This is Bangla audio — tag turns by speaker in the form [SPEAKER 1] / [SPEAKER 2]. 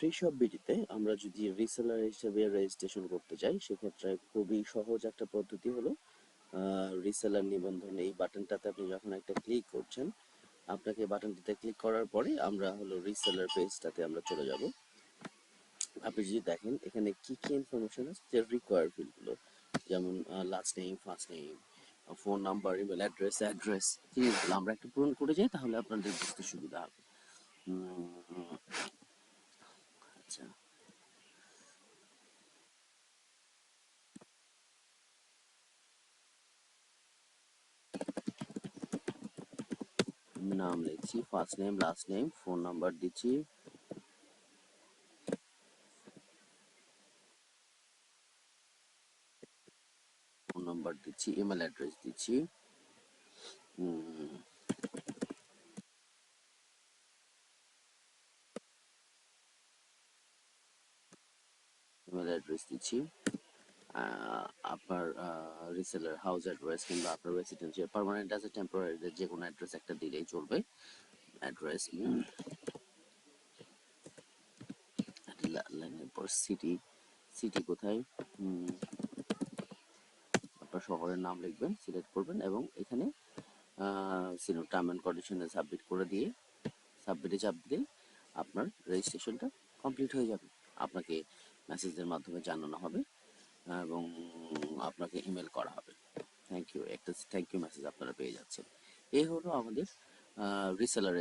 [SPEAKER 1] ফ্রি শপ বিডিতে আমরা যদি রিসেলার হিসেবে রেজিস্ট্রেশন করতে চাই সেক্ষেত্রে খুবই সহজ একটা পদ্ধতি হলো রিসেলার নিবন্ধন। এই বাটনটাতে আপনি যখন একটা ক্লিক করছেন, আপনাকে বাটনটিতে ক্লিক করার পরে আমরা হলো রিসেলার পেজটাতে আমরা চলে যাব। আপনি যদি দেখেন, এখানে কি কি ইনফরমেশন আছে? যে রিকোয়ার ফিল্ডগুলো যেমন last name first name phone number email address address আমরা একটু পূরণ করে যাই, তাহলে আপনাদের বুঝতে সুবিধা হবে। আচ্ছা। নাম লিখছি first name last name phone number দিচ্ছি। ফোন নাম্বার দিচ্ছি ইমেল অ্যাড্রেস দিচ্ছি। ইমেল অ্যাড্রেস দিচ্ছি। আপনার রিসেলার হাউস অ্যাড্রেস কিংবা আপনার রেসিডেন্সিয়াল পারমানেন্ট আছে টেম্পোরারি যে কোনো অ্যাড্রেস একটা দিলেই চলবে। অ্যাড্রেস পর সিটি সিটি কোথায়? আপনার শহরের নাম লিখবেন সিলেক্ট করবেন এবং এখানে সিনো টার্ম অ্যান্ড কন্ডিশনে সাবমিট করে দিয়ে সাবমিটে চাপ দিলে আপনার রেজিস্ট্রেশনটা কমপ্লিট হয়ে যাবে। আপনাকে মেসেজের মাধ্যমে জানানো হবে, এবং আপনাকে ইমেল করা হবে। থ্যাংক ইউ একটা থ্যাংক ইউ মেসেজ আপনারা পেয়ে যাচ্ছেন। এই হলো আমাদের রিসেলার